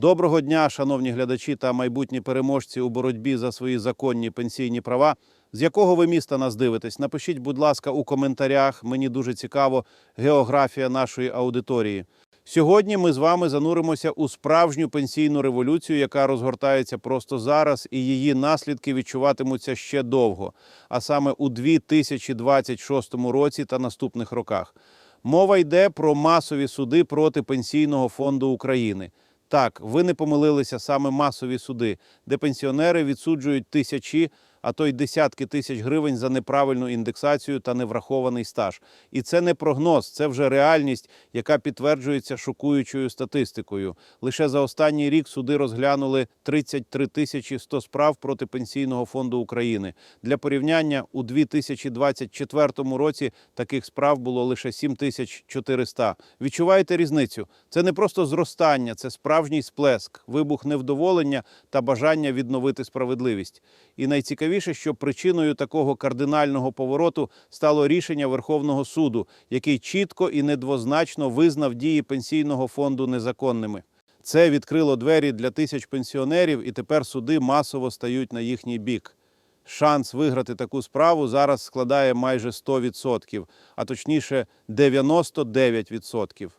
Доброго дня, шановні глядачі та майбутні переможці у боротьбі за свої законні пенсійні права. З якого ви міста нас дивитесь? Напишіть, будь ласка, у коментарях. Мені дуже цікаво географія нашої аудиторії. Сьогодні ми з вами зануримося у справжню пенсійну революцію, яка розгортається просто зараз, і її наслідки відчуватимуться ще довго, а саме у 2026 році та наступних роках. Мова йде про масові суди проти Пенсійного фонду України. Так, ви не помилилися саме масові суди, де пенсіонери відсуджують тисячі, а то й десятки тисяч гривень за неправильну індексацію та неврахований стаж. І це не прогноз, це вже реальність, яка підтверджується шокуючою статистикою. Лише за останній рік суди розглянули 33 тисячі 100 справ проти Пенсійного фонду України. Для порівняння у 2024 році таких справ було лише 7400. Відчуваєте різницю? Це не просто зростання, це справжній сплеск, вибух невдоволення та бажання відновити справедливість. І найцікавіше, що причиною такого кардинального повороту стало рішення Верховного суду, який чітко і недвозначно визнав дії пенсійного фонду незаконними. Це відкрило двері для тисяч пенсіонерів, і тепер суди масово стають на їхній бік. Шанс виграти таку справу зараз складає майже 100%, а точніше 99%.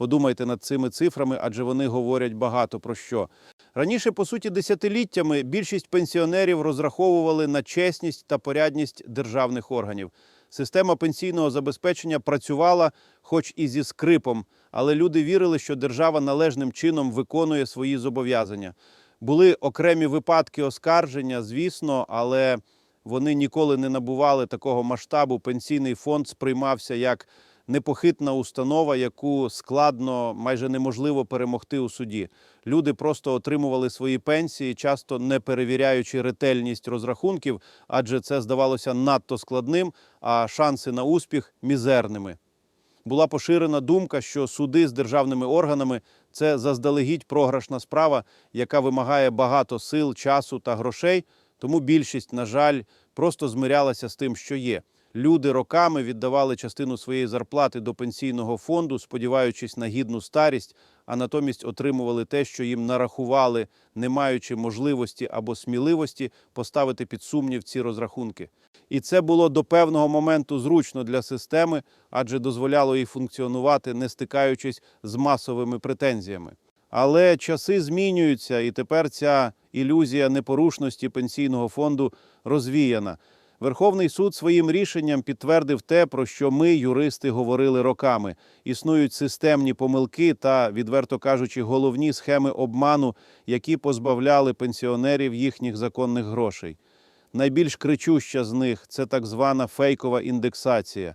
Подумайте над цими цифрами, адже вони говорять багато про що. Раніше, по суті, десятиліттями більшість пенсіонерів розраховували на чесність та порядність державних органів. Система пенсійного забезпечення працювала, хоч і зі скрипом, але люди вірили, що держава належним чином виконує свої зобов'язання. Були окремі випадки оскарження, звісно, але вони ніколи не набували такого масштабу. Пенсійний фонд сприймався як непохитна установа, яку складно, майже неможливо перемогти у суді. Люди просто отримували свої пенсії, часто не перевіряючи ретельність розрахунків, адже це здавалося надто складним, а шанси на успіх мізерними. Була поширена думка, що суди з державними органами це заздалегідь програшна справа, яка вимагає багато сил, часу та грошей. Тому більшість, на жаль, просто змирялася з тим, що є. Люди роками віддавали частину своєї зарплати до пенсійного фонду, сподіваючись на гідну старість, а натомість отримували те, що їм нарахували, не маючи можливості або сміливості поставити під сумнів ці розрахунки. І це було до певного моменту зручно для системи, адже дозволяло їй функціонувати, не стикаючись з масовими претензіями. Але часи змінюються, і тепер ця ілюзія непорушності пенсійного фонду розвіяна. Верховний суд своїм рішенням підтвердив те, про що ми, юристи, говорили роками. Існують системні помилки та, відверто кажучи, головні схеми обману, які позбавляли пенсіонерів їхніх законних грошей. Найбільш кричуща з них це так звана фейкова індексація.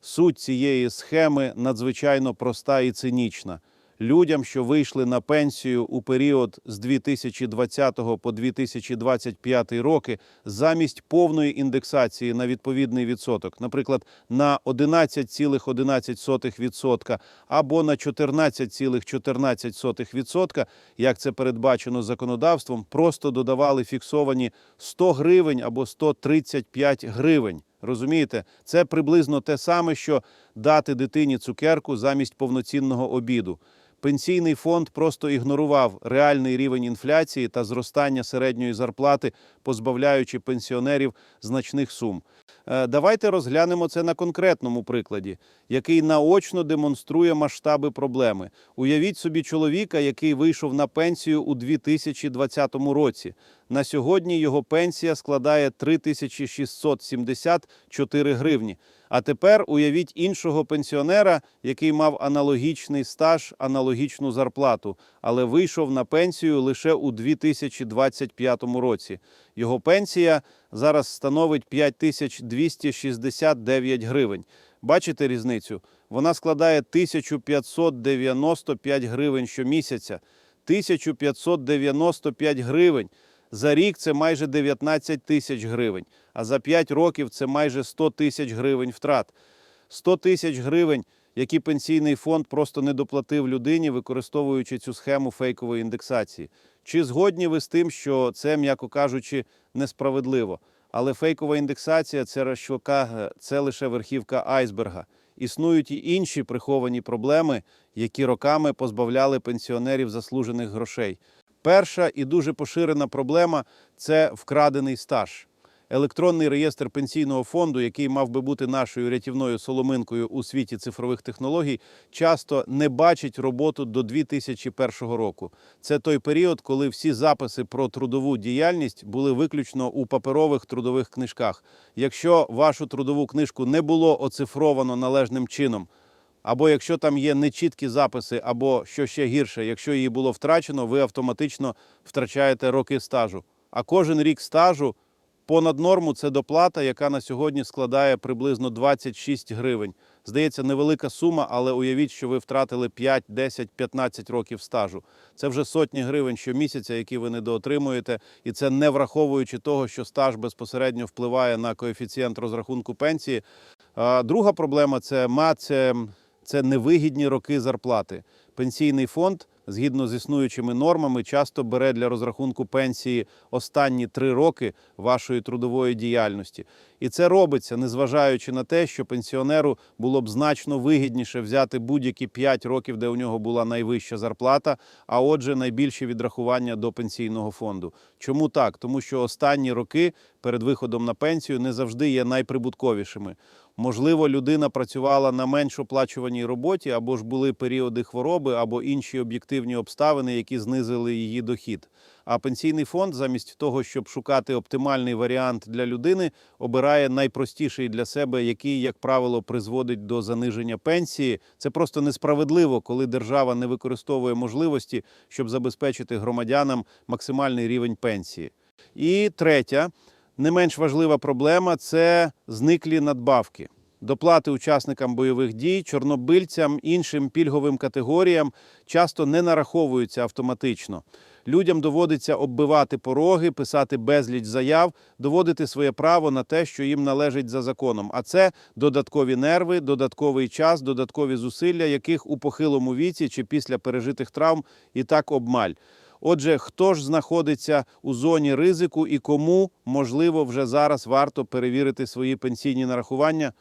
Суть цієї схеми надзвичайно проста і цинічна. Людям, що вийшли на пенсію у період з 2020 по 2025 роки, замість повної індексації на відповідний відсоток, наприклад, на 11,11% або на 14,14%, як це передбачено законодавством, просто додавали фіксовані 100 гривень або 135 гривень. Розумієте, це приблизно те саме, що дати дитині цукерку замість повноцінного обіду. Пенсійний фонд просто ігнорував реальний рівень інфляції та зростання середньої зарплати, позбавляючи пенсіонерів значних сум. Е, Давайте розглянемо це на конкретному прикладі, який наочно демонструє масштаби проблеми. Уявіть собі чоловіка, який вийшов на пенсію у 2020 році. На сьогодні його пенсія складає 3674 гривні. А тепер уявіть іншого пенсіонера, який мав аналогічний стаж, аналогічну зарплату, але вийшов на пенсію лише у 2025 році. Його пенсія зараз становить 5269 гривень. Бачите різницю? Вона складає 1595 гривень щомісяця. 1595 гривень. За рік це майже 19 тисяч гривень, а за 5 років це майже 100 тисяч гривень втрат. 100 тисяч гривень, які пенсійний фонд просто не доплатив людині, використовуючи цю схему фейкової індексації. Чи згодні ви з тим, що це, м'яко кажучи, несправедливо? Але фейкова індексація це це лише верхівка айсберга. існують і інші приховані проблеми, які роками позбавляли пенсіонерів заслужених грошей. Перша і дуже поширена проблема це вкрадений стаж. Електронний реєстр пенсійного фонду, який мав би бути нашою рятівною соломинкою у світі цифрових технологій, часто не бачить роботу до 2001 року. Це той період, коли всі записи про трудову діяльність були виключно у паперових трудових книжках. Якщо вашу трудову книжку не було оцифровано належним чином, або якщо там є нечіткі записи, або що ще гірше, якщо її було втрачено, ви автоматично втрачаєте роки стажу. А кожен рік стажу понад норму це доплата, яка на сьогодні складає приблизно 26 гривень. Здається, невелика сума, але уявіть, що ви втратили 5, 10, 15 років стажу. Це вже сотні гривень щомісяця, які ви недоотримуєте, і це не враховуючи того, що стаж безпосередньо впливає на коефіцієнт розрахунку пенсії. Друга проблема це ма, це, невигідні роки зарплати. Пенсійний фонд, згідно з існуючими нормами, часто бере для розрахунку пенсії останні три роки вашої трудової діяльності. І це робиться, незважаючи на те, що пенсіонеру було б значно вигідніше взяти будь-які 5 років, де у нього була найвища зарплата, а отже, найбільші відрахування до пенсійного фонду. Чому так? Тому що останні роки перед виходом на пенсію не завжди є найприбутковішими. Можливо, людина працювала на менш оплачуваній роботі, або ж були періоди хвороби, або інші об'єктивні обставини, які знизили її дохід. А пенсійний фонд, замість того, щоб шукати оптимальний варіант для людини, обирає найпростіший для себе, який, як правило, призводить до заниження пенсії. Це просто несправедливо, коли держава не використовує можливості, щоб забезпечити громадянам максимальний рівень пенсії. І третя, не менш важлива проблема це зниклі надбавки. Доплати учасникам бойових дій, чорнобильцям, іншим пільговим категоріям часто не нараховуються автоматично. Людям доводиться оббивати пороги, писати безліч заяв, доводити своє право на те, що їм належить за законом. А це додаткові нерви, додатковий час, додаткові зусилля, яких у похилому віці чи після пережитих травм і так обмаль. Отже, хто ж знаходиться у зоні ризику і кому можливо вже зараз варто перевірити свої пенсійні нарахування?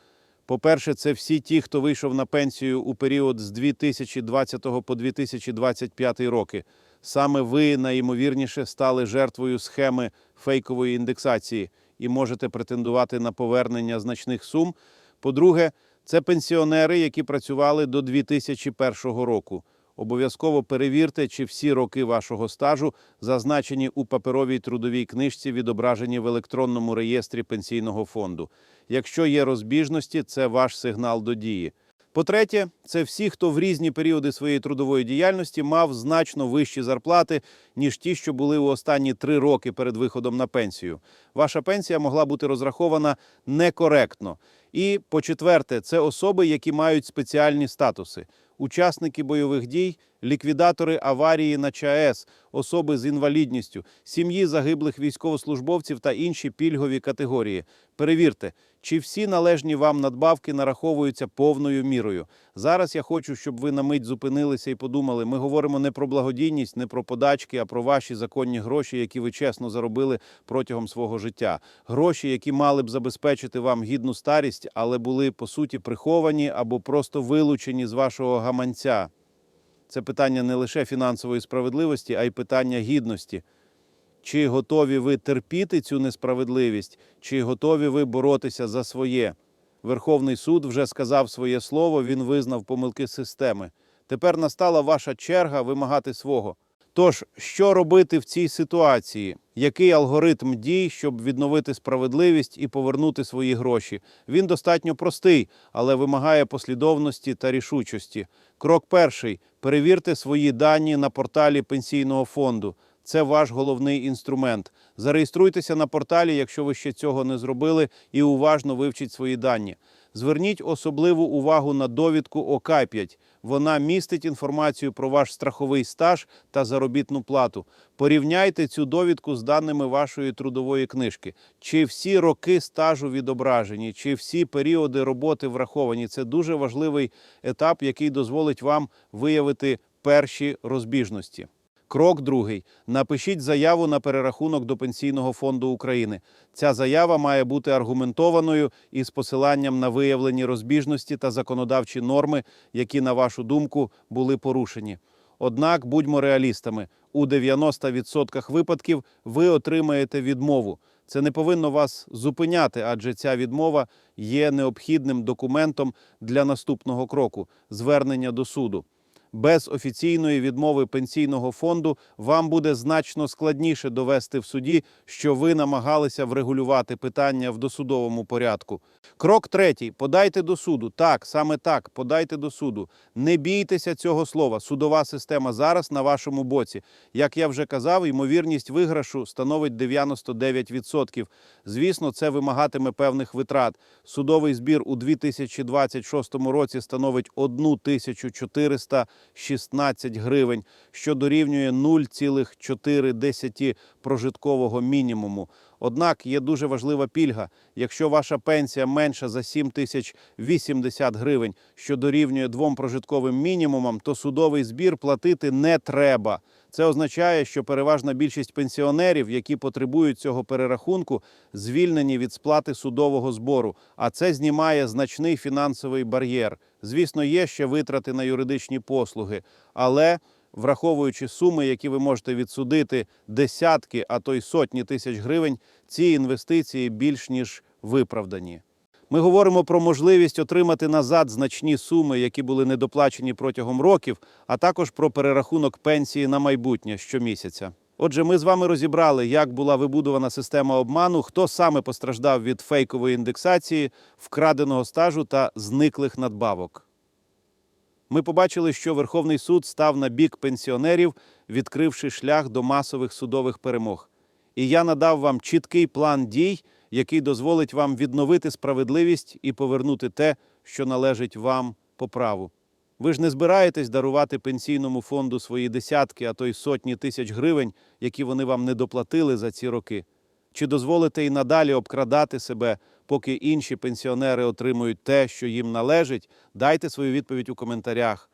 По-перше, це всі ті, хто вийшов на пенсію у період з 2020 по 2025 роки. Саме ви найімовірніше стали жертвою схеми фейкової індексації і можете претендувати на повернення значних сум. По-друге, це пенсіонери, які працювали до 2001 року. Обов'язково перевірте, чи всі роки вашого стажу зазначені у паперовій трудовій книжці, відображені в електронному реєстрі пенсійного фонду. Якщо є розбіжності, це ваш сигнал до дії. По-третє, це всі, хто в різні періоди своєї трудової діяльності мав значно вищі зарплати, ніж ті, що були у останні три роки перед виходом на пенсію. Ваша пенсія могла бути розрахована некоректно. І по-четверте, це особи, які мають спеціальні статуси. Учасники бойових дій, ліквідатори аварії на ЧАЕС, особи з інвалідністю, сім'ї загиблих військовослужбовців та інші пільгові категорії. Перевірте, чи всі належні вам надбавки нараховуються повною мірою. Зараз я хочу, щоб ви на мить зупинилися і подумали. Ми говоримо не про благодійність, не про подачки, а про ваші законні гроші, які ви чесно заробили протягом свого життя. Гроші, які мали б забезпечити вам гідну старість, але були по суті приховані або просто вилучені з вашого гаманця. Це питання не лише фінансової справедливості, а й питання гідності. Чи готові ви терпіти цю несправедливість, чи готові ви боротися за своє? Верховний суд вже сказав своє слово, він визнав помилки системи. Тепер настала ваша черга вимагати свого. Тож, що робити в цій ситуації? Який алгоритм дій, щоб відновити справедливість і повернути свої гроші? Він достатньо простий, але вимагає послідовності та рішучості. Крок перший: перевірте свої дані на порталі пенсійного фонду. Це ваш головний інструмент. Зареєструйтеся на порталі, якщо ви ще цього не зробили, і уважно вивчіть свої дані. Зверніть особливу увагу на довідку ОК-5. Вона містить інформацію про ваш страховий стаж та заробітну плату. Порівняйте цю довідку з даними вашої трудової книжки. Чи всі роки стажу відображені, чи всі періоди роботи враховані. Це дуже важливий етап, який дозволить вам виявити перші розбіжності. Крок другий: напишіть заяву на перерахунок до Пенсійного фонду України. Ця заява має бути аргументованою і з посиланням на виявлені розбіжності та законодавчі норми, які, на вашу думку, були порушені. Однак будьмо реалістами: у 90% випадків ви отримаєте відмову. Це не повинно вас зупиняти, адже ця відмова є необхідним документом для наступного кроку звернення до суду. Без офіційної відмови пенсійного фонду вам буде значно складніше довести в суді, що ви намагалися врегулювати питання в досудовому порядку. Крок третій: подайте до суду. Так, саме так, подайте до суду. Не бійтеся цього слова. Судова система зараз на вашому боці. Як я вже казав, ймовірність виграшу становить 99%. Звісно, це вимагатиме певних витрат. Судовий збір у 2026 році становить 1416 гривень, що дорівнює 0,4 прожиткового мінімуму. Однак є дуже важлива пільга. Якщо ваша пенсія менша за 7080 гривень, що дорівнює двом прожитковим мінімумам, то судовий збір платити не треба. Це означає, що переважна більшість пенсіонерів, які потребують цього перерахунку, звільнені від сплати судового збору, а це знімає значний фінансовий бар'єр. Звісно, є ще витрати на юридичні послуги, але враховуючи суми, які ви можете відсудити десятки, а то й сотні тисяч гривень, ці інвестиції більш ніж виправдані. Ми говоримо про можливість отримати назад значні суми, які були недоплачені протягом років, а також про перерахунок пенсії на майбутнє щомісяця. Отже, ми з вами розібрали, як була вибудована система обману, хто саме постраждав від фейкової індексації, вкраденого стажу та зниклих надбавок. Ми побачили, що Верховний суд став на бік пенсіонерів, відкривши шлях до масових судових перемог. І я надав вам чіткий план дій, який дозволить вам відновити справедливість і повернути те, що належить вам по праву. Ви ж не збираєтесь дарувати пенсійному фонду свої десятки, а то й сотні тисяч гривень, які вони вам не доплатили за ці роки. Чи дозволите і надалі обкрадати себе, поки інші пенсіонери отримують те, що їм належить? Дайте свою відповідь у коментарях.